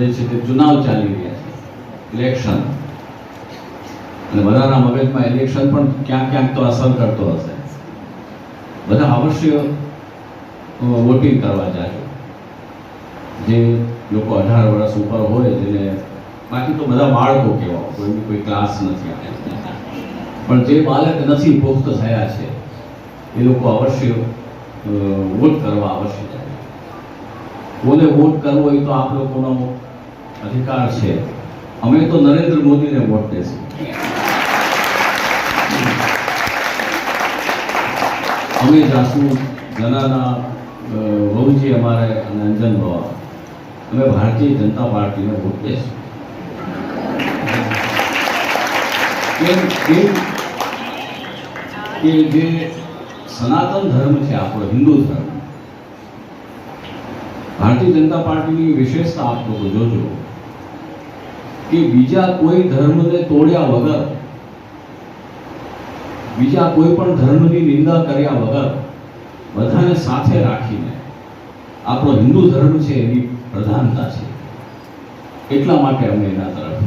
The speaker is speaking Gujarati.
જે છે તે ચુનાવ ચાલી રહ્યા છે. ઇલેક્શન અને બધાના મગજમાં ઇલેક્શન પણ ક્યાંક ક્યાંક તો અસર કરતો હશે. બધા અવશ્ય વોટિંગ કરવા જાય જે લોકો અઢાર વર્ષ ઉપર હોય જેને, બાકી તો બધા બાળકો કહેવાય કોઈ કોઈ ક્લાસ નથી આપણે પણ જે બાળક નથી પુખ્ત થયા છે, એ લોકો અવશ્ય વોટ કરવા અવશ્ય જાય કોને વોટ કરવો એ તો આપ લોકોનો અધિકાર છે. અમે તો નરેન્દ્ર મોદીને વોટ દેશું અમે જાશું જનાના વહુજી અમારે અને અંજન બાવા. અમે ભારતીય જનતા પાર્ટીને વોટ દેશું કેમ? કે જે સનાતન ધર્મ છે આપણો, હિન્દુ ધર્મ. ભારતીય જનતા પાર્ટીની વિશેષતા આપ લોકો જોજો કે બીજા કોઈ ધર્મને તોડ્યા વગર, બીજા કોઈ પણ ધર્મની નિંદા કર્યા વગર બધાને સાથે રાખીને આપણો હિન્દુ ધર્મ છે એની પ્રધાનતા છે. એટલા માટે અમે એના તરફ